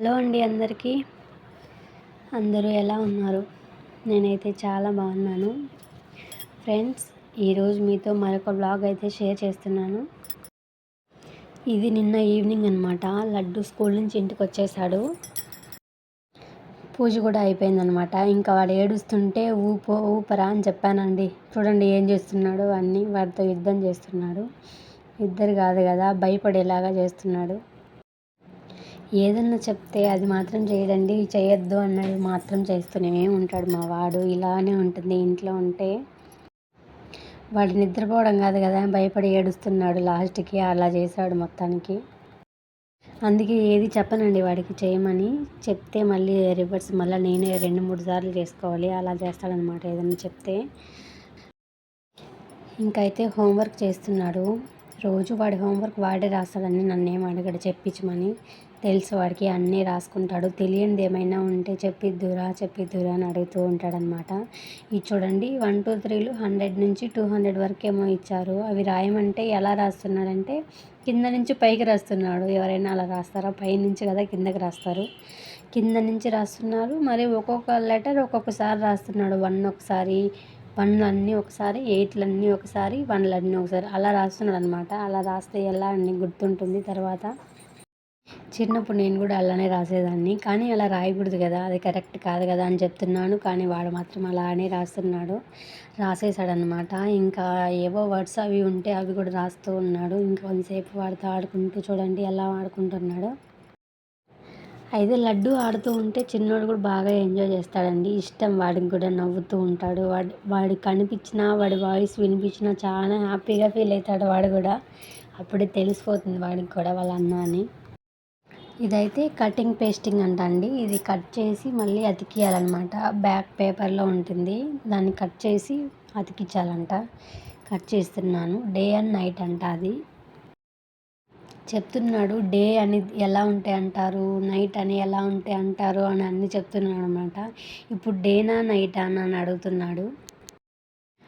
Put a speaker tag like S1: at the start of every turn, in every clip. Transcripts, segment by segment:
S1: Hello అండి అందరికీ. అందరూ ఎలా ఉన్నారు? నేనైతే చాలా బాగున్నాను. ఫ్రెండ్స్ ఈరోజు మీతో మరొక బ్లాగ్ అయితే షేర్ చేస్తున్నాను. ఇది నిన్న ఈవినింగ్ అనమాట లడ్డు స్కూల్ నుంచి ఇంటికి వచ్చేసాడు. పూజ కూడా అయిపోయిందనమాట ఇంకా వాడు ఏడుస్తుంటే ఊపో ఊపరా అని చెప్పానండి. చూడండి ఏం చేస్తున్నాడు. అన్నీ వాడితో యుద్ధం చేస్తున్నాడు. ఇద్దరు కాదు కదా భయపడేలాగా చేస్తున్నాడు. ఏదన్నా చెప్తే అది మాత్రం చేయడండి చేయొద్దు అన్నది మాత్రం చేస్తూనే ఉంటాడు మా వాడు. ఇలానే ఉంటుంది ఇంట్లో ఉంటే. వాడు నిద్రపోవడం కాదు కదా భయపడి ఏడుస్తున్నాడు లాస్ట్కి అలా చేశాడు మొత్తానికి. అందుకే ఏది చెప్పనండి వాడికి చేయమని. చెప్తే మళ్ళీ రివర్స్ మళ్ళీ నేనే రెండు మూడు సార్లు చేసుకోవాలి అలా చేస్తాడనమాట ఏదైనా చెప్తే. ఇంకైతే హోంవర్క్ చేస్తున్నాడు. రోజు వాడి హోంవర్క్ వాడే రాస్తాడని నన్ను ఏం అడగడు చెప్పించమని. తెలుసు వాడికి అన్నీ రాసుకుంటాడు. తెలియనిది ఏమైనా ఉంటే చెప్పిద్దురా చెప్పిద్దురా అని అడుగుతూ ఉంటాడనమాట ఇది చూడండి వన్ టూ త్రీలు హండ్రెడ్ నుంచి టూ హండ్రెడ్ వరకు ఏమో ఇచ్చారు. అవి రాయమంటే ఎలా రాస్తున్నాడంటే కింద నుంచి పైకి రాస్తున్నాడు. ఎవరైనా అలా రాస్తారా? పై నుంచి కదా కిందకి రాస్తారు. కింద నుంచి రాస్తున్నారు. మరి ఒక్కొక్క లెటర్ ఒక్కొక్కసారి రాస్తున్నాడు. వన్ ఒకసారి పనులన్నీ ఒకసారి ఎయిట్లన్నీ ఒకసారి పనులన్నీ ఒకసారి అలా రాస్తున్నాడు అనమాట అలా రాస్తే ఎలా అన్నీ గుర్తుంటుంది తర్వాత. చిన్నప్పుడు నేను కూడా అలానే రాసేదాన్ని. కానీ అలా రాయకూడదు కదా అది కరెక్ట్ కాదు కదా అని చెప్తున్నాను. కానీ వాడు మాత్రం అలానే రాస్తున్నాడు. రాసేసాడనమాట ఇంకా ఏవో వర్డ్స్ అవి ఉంటే అవి కూడా రాస్తూ ఉన్నాడు. ఇంకా కొంతసేపు వాడితో ఆడుకుంటూ చూడండి ఎలా ఆడుకుంటున్నాడు. అయితే లడ్డు ఆడుతూ ఉంటే చిన్నోడు కూడా బాగా ఎంజాయ్ చేస్తాడండి. ఇష్టం వాడికి కూడా నవ్వుతూ ఉంటాడు. వాడి వాడి కనిపించినా వాడి వాయిస్ వినిపించినా చాలా హ్యాపీగా ఫీల్ అవుతాడు వాడు కూడా. అప్పుడే తెలిసిపోతుంది వాడికి కూడా వాళ్ళ అన్న అని. ఇదైతే కటింగ్ పేస్టింగ్ అంట అండి ఇది కట్ చేసి మళ్ళీ అతికియాలన్నమాట. బ్యాక్ పేపర్లో ఉంటుంది. దాన్ని కట్ చేసి అతికించాలంట. కట్ చేస్తున్నాను. డే అండ్ నైట్ అంట అది. చెప్తున్నాడు డే అని ఎలా ఉంటే అంటారు నైట్ అని ఎలా ఉంటే అంటారు అని అన్ని చెప్తున్నాడు అనమాట ఇప్పుడు డేనా నైటా అని అడుగుతున్నాడు.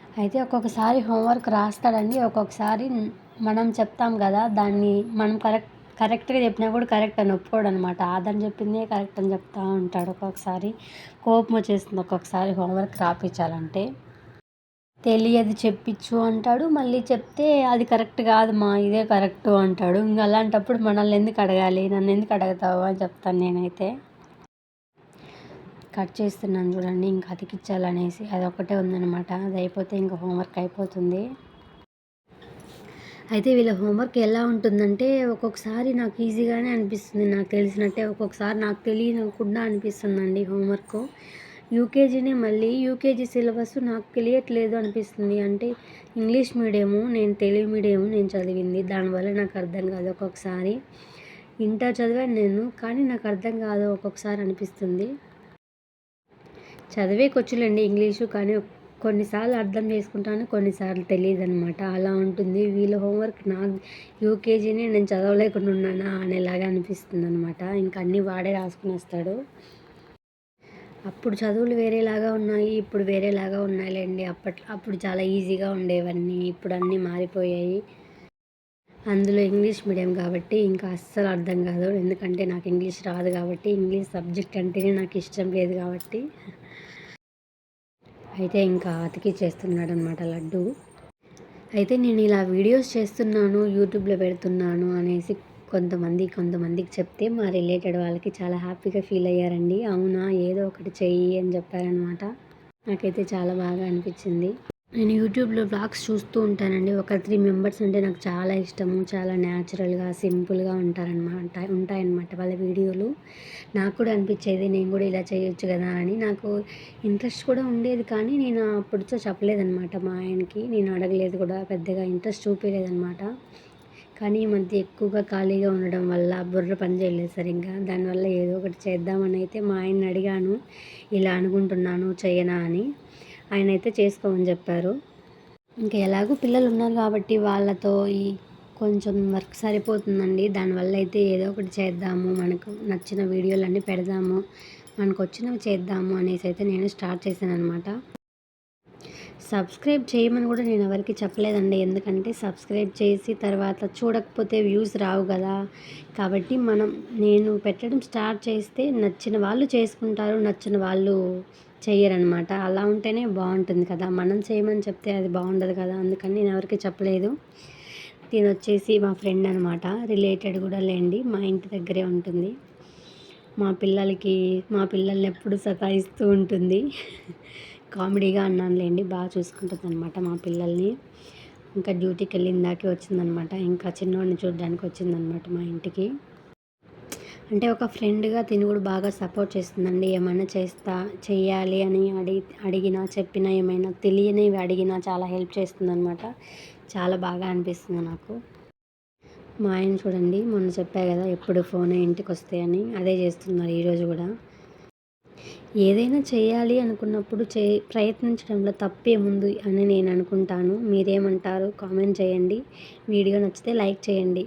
S1: అయితే ఒక్కొక్కసారి హోంవర్క్ రాస్తాడండి. ఒక్కొక్కసారి మనం చెప్తాం కదా దాన్ని మనం కరెక్ట్ కరెక్ట్గా చెప్పినా కూడా కరెక్ట్ అని ఒప్పుకోడు అనమాట ఆదని చెప్పిందే కరెక్ట్ అని చెప్తా ఉంటాడు ఒక్కొక్కసారి. కోపం వచ్చేస్తుంది ఒక్కొక్కసారి హోంవర్క్ రాపించాలంటే తెలియదు చెప్పించు అంటాడు. మళ్ళీ చెప్తే అది కరెక్ట్ కాదు మా ఇదే కరెక్ట్ అంటాడు. ఇంకా అలాంటప్పుడు మనల్ని ఎందుకు అడగాలి? నన్ను ఎందుకు అడుగుతావు అని చెప్తాను నేనైతే. కట్ చేస్తున్నాను చూడండి ఇంకా అతికిచ్చాలనేసి. అది ఒకటే ఉందనమాట అది అయిపోతే ఇంకా హోంవర్క్ అయిపోతుంది. అయితే వీళ్ళ హోంవర్క్ ఎలా ఉంటుందంటే ఒక్కొక్కసారి నాకు ఈజీగానే అనిపిస్తుంది. నాకు తెలిసినట్టే ఒక్కొక్కసారి నాకు తెలియకుండా అనిపిస్తుందండి హోంవర్క్. యూకేజీనే మళ్ళీ. యూకేజీ సిలబస్ నాకు తెలియట్లేదు అనిపిస్తుంది. అంటే ఇంగ్లీష్ మీడియము నేను తెలుగు మీడియము నేను చదివింది. దానివల్ల నాకు అర్థం కాదు ఒక్కొక్కసారి. ఇంటర్ చదివాను నేను కానీ నాకు అర్థం కాదు ఒక్కొక్కసారి అనిపిస్తుంది. చదివేకొచ్చులేండి ఇంగ్లీషు కానీ కొన్నిసార్లు అర్థం చేసుకుంటాను కొన్నిసార్లు తెలియదు అనమాట అలా ఉంటుంది. వీళ్ళ హోంవర్క్ నాకు యూకేజీని నేను చదవలేకుండా ఉన్నానా అనేలాగా అనిపిస్తుంది అనమాట ఇంకా అన్నీ వాడే రాసుకుని వస్తాడు. అప్పుడు చదువులు వేరేలాగా ఉన్నాయి ఇప్పుడు వేరేలాగా ఉన్నాయిలేండి. అప్పట్లో అప్పుడు చాలా ఈజీగా ఉండేవన్నీ ఇప్పుడు అన్నీ మారిపోయాయి. అందులో ఇంగ్లీష్ మీడియం కాబట్టి ఇంకా అస్సలు అర్థం కాదు. ఎందుకంటే నాకు ఇంగ్లీష్ రాదు కాబట్టి ఇంగ్లీష్ సబ్జెక్ట్ అంటేనే నాకు ఇష్టం లేదు కాబట్టి. అయితే ఇంకా చేస్తున్నాడు అనమాట లడ్డు. అయితే నేను ఇలా వీడియోస్ చేస్తున్నాను యూట్యూబ్లో పెడుతున్నాను అనేసి కొంతమంది కొంతమందికి చెప్తే మా రిలేటెడ్ వాళ్ళకి చాలా హ్యాపీగా ఫీల్ అయ్యారండి. అవునా? ఏదో ఒకటి చెయ్యి అని చెప్పారనమాట నాకైతే చాలా బాగా అనిపించింది. నేను యూట్యూబ్లో బ్లాగ్స్ చూస్తూ ఉంటానండి. ఒక త్రీ మెంబర్స్ అంటే నాకు చాలా ఇష్టము. చాలా న్యాచురల్గా సింపుల్గా ఉంటారనమాట ఉంటాయన్నమాట వాళ్ళ వీడియోలు. నాకు కూడా అనిపించేది నేను కూడా ఇలా చేయొచ్చు కదా అని. నాకు ఇంట్రెస్ట్ కూడా ఉండేది కానీ నేను అప్పుడుతో చెప్పలేదనమాట మా ఆయనకి. నేను అడగలేదు కూడా పెద్దగా ఇంట్రెస్ట్ చూపించలేదన్నమాట కానీ ఈ మధ్య ఎక్కువగా ఖాళీగా ఉండడం వల్ల బుర్ర పని చేయలేదు సరిగ్గా. దానివల్ల ఏదో ఒకటి చేద్దామని అయితే మా ఆయన్ని అడిగాను. ఇలా అనుకుంటున్నాను చేయనా అని. ఆయన అయితే చేసుకోమని చెప్పారు. ఇంకా ఎలాగో పిల్లలు ఉన్నారు కాబట్టి వాళ్ళతో ఈ కొంచెం వర్క్ సరిపోతుందండి. దానివల్ల అయితే ఏదో ఒకటి చేద్దాము. మనకు నచ్చిన వీడియోలన్నీ పెడదాము. మనకు వచ్చినవి చేద్దాము అనేసి అయితే నేను స్టార్ట్ చేశాను అనమాట సబ్స్క్రైబ్ చేయమని కూడా నేను ఎవరికి చెప్పలేదండి. ఎందుకంటే సబ్స్క్రైబ్ చేసి తర్వాత చూడకపోతే వ్యూస్ రావు కదా. కాబట్టి మనం నేను పెట్టడం స్టార్ట్ చేస్తే నచ్చిన వాళ్ళు చేసుకుంటారు నచ్చిన వాళ్ళు చేయరనమాట అలా ఉంటేనే బాగుంటుంది కదా. మనం చేయమని చెప్తే అది బాగుండదు కదా. అందుకని నేను ఎవరికి చెప్పలేదు. దీని వచ్చేసి మా ఫ్రెండ్ అనమాట రిలేటెడ్ కూడా లేండి. మా ఇంటి దగ్గరే ఉంటుంది. మా పిల్లలకి మా పిల్లల్ని ఎప్పుడు సతాయిస్తూ ఉంటుంది. కామెడీగా అన్నానులేండి బాగా చూసుకుంటుంది అనమాట మా పిల్లల్ని. ఇంకా డ్యూటీకి వెళ్ళిందాకే వచ్చిందనమాట ఇంకా చిన్నవాడిని చూడడానికి వచ్చిందనమాట మా ఇంటికి. అంటే ఒక ఫ్రెండ్గా తిని కూడా బాగా సపోర్ట్ చేస్తుందండి. ఏమైనా చేస్తా చేయాలి అని అడిగి అడిగినా చెప్పినా ఏమైనా తెలియనివి అడిగినా చాలా హెల్ప్ చేస్తుందనమాట చాలా బాగా అనిపిస్తుంది నాకు. మా ఆయన చూడండి మొన్న చెప్పా కదా ఎప్పుడు ఫోన్ ఇంటికి వస్తాయని అదే చేస్తున్నారు ఈరోజు కూడా. ఏదైనా చేయాలి అనుకున్నప్పుడు చే ప్రయత్నించడంలో తప్పేముంది అని నేను అనుకుంటాను. మీరేమంటారు కామెంట్ చేయండి. వీడియో నచ్చితే లైక్ చేయండి.